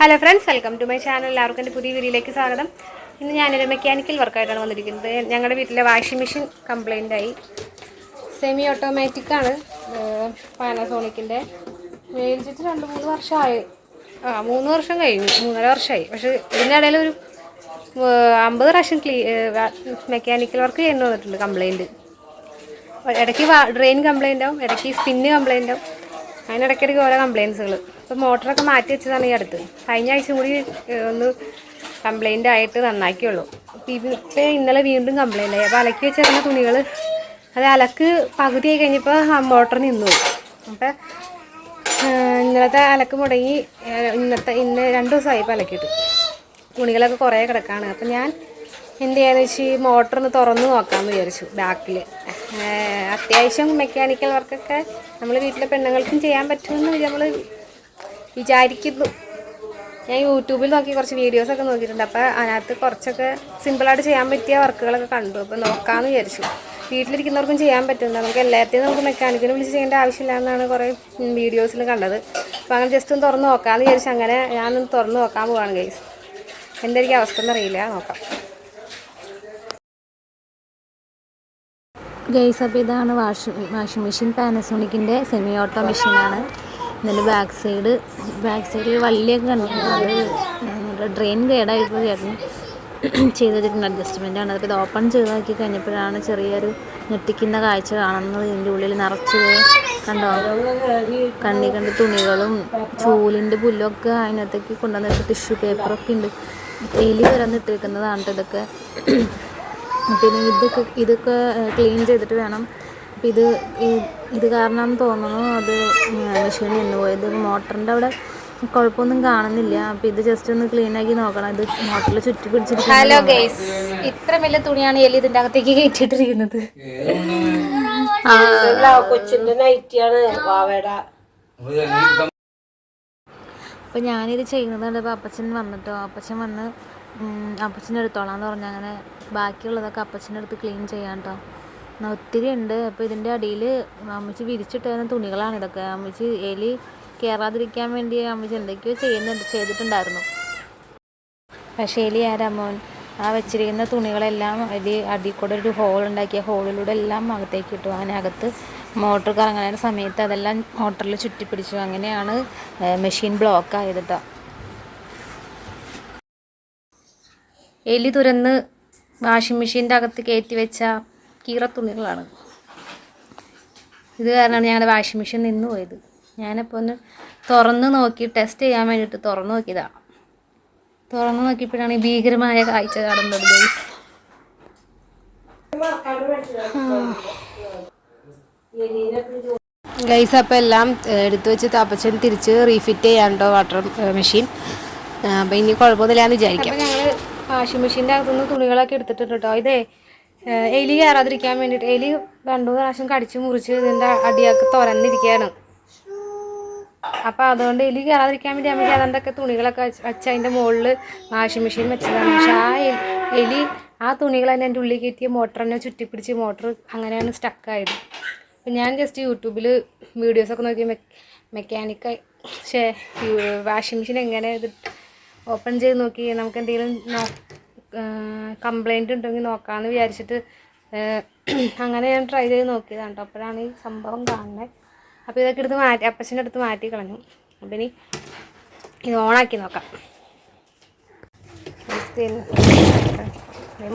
Hello friends welcome to my channel എല്ലാവർക്കും എന്റെ പുതിയ വീഡിയോയിലേക്ക് സ്വാഗതം. ഇന്ന് ഞാനൊരു മെക്കാനിക്കൽ വർക്കായിട്ടാണ് വന്നിരിക്കുന്നത്. ഞങ്ങളുടെ വീട്ടിലെ വാഷിംഗ് മെഷീൻ കംപ്ലൈന്റ് ആയി. സെമി ഓട്ടോമാറ്റിക് ആണ് പാനസോണിക്കിന്റെ മേടിച്ചിട്ട് രണ്ട് മൂന്ന് വർഷമായി. ആ മൂന്ന് വർഷം കഴിഞ്ഞു. മൂന്നര വർഷമായി. പക്ഷേ ഇതിനിടയിൽ ഒരു അമ്പത് പ്രാവശ്യം ക്ലീ മെക്കാനിക്കൽ വർക്ക് ചെയ്യുന്നു വന്നിട്ടുണ്ട് കംപ്ലൈന്റ് ഇടയ്ക്ക് ഡ്രെയിൻ കംപ്ലൈന്റ് ആവും. ഇടയ്ക്ക് സ്പിന്ന് കംപ്ലൈന്റ് ആവും. അങ്ങനെ ഇടയ്ക്കിടയ്ക്ക് ഓരോ കംപ്ലയിൻസുകൾ ഇപ്പോൾ മോട്ടറൊക്കെ മാറ്റി വെച്ചതാണ് ഈ അടുത്ത്. കഴിഞ്ഞ ആഴ്ച കൂടി ഒന്ന് കംപ്ലൈന്റ് ആയിട്ട് നന്നാക്കിയുള്ളൂ. അപ്പം ഇപ്പം ഇന്നലെ വീണ്ടും കംപ്ലൈന്റ് ആയി. അപ്പോൾ അലക്കി വെച്ചിരുന്ന തുണികൾ അത് അലക്ക് പകുതിയായി കഴിഞ്ഞപ്പോൾ മോട്ടർ നിന്നു. അപ്പം ഇന്നലത്തെ അലക്ക് മുടങ്ങി ഇന്നത്തെ ഇന്ന് രണ്ട് ദിവസമായി ഇപ്പോൾ അലക്കിയിട്ട്. തുണികളൊക്കെ കുറേ കിടക്കാണ്. അപ്പം ഞാൻ എന്ത് ചെയ്യാന്ന് വെച്ച് ഈ മോട്ടർ ഒന്ന് തുറന്ന് നോക്കാമെന്ന് വിചാരിച്ചു ബാക്കിൽ അത്യാവശ്യം മെക്കാനിക്കൽ വർക്കൊക്കെ നമ്മൾ വീട്ടിലെ പെണ്ണുങ്ങൾക്കും ചെയ്യാൻ പറ്റുമെന്ന് നമ്മൾ വിചാരിക്കുന്നു. ഞാൻ യൂട്യൂബിൽ നോക്കി കുറച്ച് വീഡിയോസൊക്കെ നോക്കിയിട്ടുണ്ട്. അപ്പോൾ അതിനകത്ത് കുറച്ചൊക്കെ സിമ്പിളായിട്ട് ചെയ്യാൻ പറ്റിയ വർക്കുകളൊക്കെ കണ്ടു. അപ്പോൾ നോക്കാമെന്ന് വിചാരിച്ചു. വീട്ടിലിരിക്കുന്നവർക്കും ചെയ്യാൻ പറ്റുന്നത് നമുക്ക് എല്ലാത്തിനും നമുക്ക് മെക്കാനിക്കിനെ വിളിച്ച് ചെയ്യേണ്ട ആവശ്യമില്ല എന്നാണ് കുറേ വീഡിയോസിൽ കണ്ടത്. അപ്പോൾ അങ്ങനെ ജസ്റ്റ് ഒന്ന് തുറന്ന് നോക്കാമെന്ന് വിചാരിച്ചു. അങ്ങനെ ഞാനൊന്ന് തുറന്ന് നോക്കാൻ പോവാണ് ഗൈസ് എന്തായിരിക്കും അവസ്ഥ എന്നറിയില്ല. നോക്കാം. ഗൈസ് അപ്പോൾ ഇതാണ് വാഷിംഗ് വാഷിംഗ് മെഷീൻ. പാനസോണിക്കിന്റെ സെമി ഓട്ടോ മെഷീനാണ് ഇതിന്റെ ബാക്ക് സൈഡ് ബാക്ക് സൈഡിൽ വലിയ കണ്ടിട്ടുണ്ട് അത് ഡ്രെയിൻ കേടായപ്പോൾ ചേട്ടൻ ചെയ്ത് വെച്ചിട്ടുണ്ട്. അഡ്ജസ്റ്റ്മെന്റ് അതിപ്പോൾ ഇത് ഓപ്പൺ ചെയ്താക്കി കഴിഞ്ഞപ്പോഴാണ് ചെറിയൊരു ഞെട്ടിക്കുന്ന കാഴ്ച കാണുന്നത്. ഇതിന്റെ ഉള്ളിൽ നിറച്ച് കണ്ടോ? കണ്ണി കണ്ട് തുണികളും ചൂലിന്റെ പുല്ലൊക്കെ അതിനകത്തേക്ക് കൊണ്ടുവന്നിട്ട് ടിഷ്യൂ പേപ്പറൊക്കെ ഉണ്ട്. എലി വരന്നിട്ടിരിക്കുന്നതാണ് ട്ടോ ഇതൊക്കെ. പിന്നെ ഇതൊക്കെ ഇതൊക്കെ ക്ലീൻ ചെയ്തിട്ട് വേണം. അപ്പം ഇത് ഈ- ഇത് കാരണം തോന്നുന്നു അത് മെഷീൻ നിന്ന് പോയത്. മോട്ടറിന്റെ അവിടെ കുഴപ്പമൊന്നും കാണുന്നില്ല. അപ്പം ഇത് ജസ്റ്റ് ഒന്ന് ക്ലീൻ ആക്കി നോക്കണം. ഇത് മോട്ടറിൽ ചുറ്റി ഹലോ ഗേസ് ഇത്ര വലിയ തുണിയാണ് എലി ഇതിന്റെ അകത്തേക്ക് കയറ്റിയിട്ടിരിക്കുന്നത്. കൊച്ചിന്റെ നൈറ്റിയാണ് വാവയുടെ അപ്പം ഞാനിത് ചെയ്യുന്നത് കണ്ടപ്പോൾ അപ്പച്ചൻ വന്നിട്ടോ. അപ്പച്ചൻ വന്ന് അപ്പച്ചന്റെ എടുത്തോളാന്ന് പറഞ്ഞു അങ്ങനെ ബാക്കിയുള്ളതൊക്കെ അപ്പച്ചന്റെ അടുത്ത് ക്ലീൻ ചെയ്യാൻ കേട്ടോ ഒത്തിരി ഉണ്ട്. അപ്പോൾ ഇതിന്റെ അടിയിൽ അമ്മച്ചി വിരിച്ചിട്ടുന്ന തുണികളാണ് ഇതൊക്കെ. അമ്മച്ചി എലി കയറാതിരിക്കാൻ വേണ്ടി അമ്മച്ചി എന്തൊക്കെയോ ചെയ്യുന്നുണ്ട് ചെയ്തിട്ടുണ്ടായിരുന്നു. പക്ഷേ എലി ആരാമോൻ ആ വെച്ചിരിക്കുന്ന തുണികളെല്ലാം എലി അടിയിൽ കൂടെ ഒരു ഹോൾ ഉണ്ടാക്കിയ ഹോളിലൂടെ എല്ലാം അകത്തേക്ക് ഇട്ടു. അകത്ത് മോട്ടർ കറങ്ങുന്ന സമയത്ത് അതെല്ലാം മോട്ടറിൽ ചുറ്റിപ്പിടിച്ചു. അങ്ങനെയാണ് മെഷീൻ ബ്ലോക്ക് ആയത് കേട്ടോ എലി തുരന്ന് വാഷിംഗ് മെഷീന്റെ അകത്ത് കയറ്റി വെച്ച കീറ തുണികളാണ് ഇത് കാരണമാണ് ഞങ്ങളുടെ വാഷിംഗ് മെഷീൻ നിന്ന് പോയത്. ഞാനപ്പോൾ ഒന്ന് തുറന്ന് നോക്കി ടെസ്റ്റ് ചെയ്യാൻ വേണ്ടിയിട്ട് തുറന്ന് നോക്കിയതാണ് തുറന്ന് നോക്കിയപ്പോഴാണ് ഈ ഭീകരമായ കാഴ്ച കാണുന്നത് ഗൈസ് ഗൈസ് അപ്പോൾ എല്ലാം എടുത്തു വെച്ച് തപ്പച്ചൻ തിരിച്ച് റീഫിറ്റ് ചെയ്യാനുണ്ടോ വാട്ടർ മെഷീൻ അപ്പം ഇനി കുഴപ്പമൊന്നുമില്ല എന്ന് വിചാരിക്കാം ഞങ്ങൾ വാഷിംഗ് മെഷീന്റെ അകത്തുനിന്ന് തുണികളൊക്കെ എടുത്തിട്ടുണ്ട് കേട്ടോ ഇതേ എലി കയറാതിരിക്കാൻ വേണ്ടിയിട്ട് എലി രണ്ടു പ്രാവശ്യം കടിച്ച് മുറിച്ച് ഇതിന്റെ അടിയൊക്കെ തുറന്നിരിക്കുകയാണ് അപ്പോൾ അതുകൊണ്ട് എലി കയറാതിരിക്കാൻ വേണ്ടി നമുക്ക് അതെന്തൊക്കെ തുണികളൊക്കെ വെച്ച് അതിന്റെ മുകളിൽ വാഷിംഗ് മെഷീൻ വെച്ചതാണ്. പക്ഷേ ആ എലി- ആ തുണികൾ തന്നെ എന്റെ ഉള്ളിൽ കയറ്റിയ മോട്ടർ തന്നെ ചുറ്റിപ്പിടിച്ച് മോട്ടർ അങ്ങനെയാണ് സ്റ്റക്കായത്. അപ്പം ഞാൻ ജസ്റ്റ് യൂട്യൂബിൽ വീഡിയോസൊക്കെ നോക്കി പക്ഷേ വാഷിംഗ് മെഷീൻ എങ്ങനെ ഇത് ഓപ്പൺ ചെയ്ത് നോക്കി നമുക്ക് എന്തെങ്കിലും കംപ്ലൈന്റ് ഉണ്ടെങ്കിൽ നോക്കാമെന്ന് വിചാരിച്ചിട്ട് അങ്ങനെ ഞാൻ ട്രൈ ചെയ്ത് നോക്കിയതാണ് കേട്ടോ അപ്പോഴാണ് ഈ സംഭവം കാണുന്നത് അപ്പോൾ ഇതൊക്കെ എടുത്ത് മാറ്റി അപ്പച്ചന്റെ അടുത്ത് മാറ്റി കളഞ്ഞു. അപ്പം ഇനി ഇത് ഓണാക്കി നോക്കാം.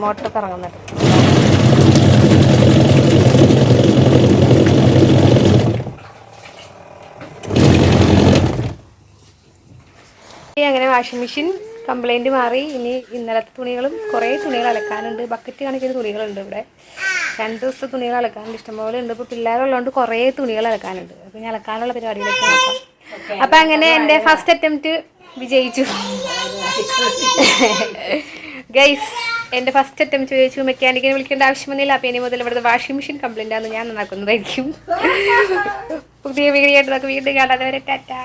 മോട്ടർ കറങ്ങുന്നുണ്ട് അങ്ങനെ വാഷിംഗ് മെഷീൻ കംപ്ലൈന്റ് മാറി. ഇനി ഇന്നലത്തെ തുണികളും കുറേ തുണികൾ അലക്കാനുണ്ട്. ബക്കറ്റ് കണക്കിന് തുണികളുണ്ട് ഇവിടെ. രണ്ട് ദിവസത്തെ തുണികൾ അലക്കാനുണ്ട്. ഇഷ്ടംപോലെ ഉണ്ട്. ഇപ്പോൾ പിള്ളേരുള്ളതുകൊണ്ട് കുറേ തുണികൾ അലക്കാനുണ്ട്. അപ്പോൾ ഇനി അലക്കാനുള്ള പരിപാടിയിലേക്ക് നോക്കാം. അപ്പോൾ അങ്ങനെ എന്റെ ഫസ്റ്റ് അറ്റംപ്റ്റ് വിജയിച്ചു. ഗൈസ് എന്റെ ഫസ്റ്റ് അറ്റംപ്റ്റ് വിജയിച്ചു. മെക്കാനിക്കിനെ വിളിക്കേണ്ട ആവശ്യമൊന്നുമില്ല അപ്പോൾ ഇനി മുതൽ ഇവിടുത്തെ വാഷിംഗ് മെഷീൻ കംപ്ലൈന്റ് ആണ് ഞാൻ നന്നാക്കുന്നതായിരിക്കും. പുതിയ വീഡിയോ ആയിട്ട് നമുക്ക് വീണ്ടും കാണാതെ വരെ ടാറ്റാ.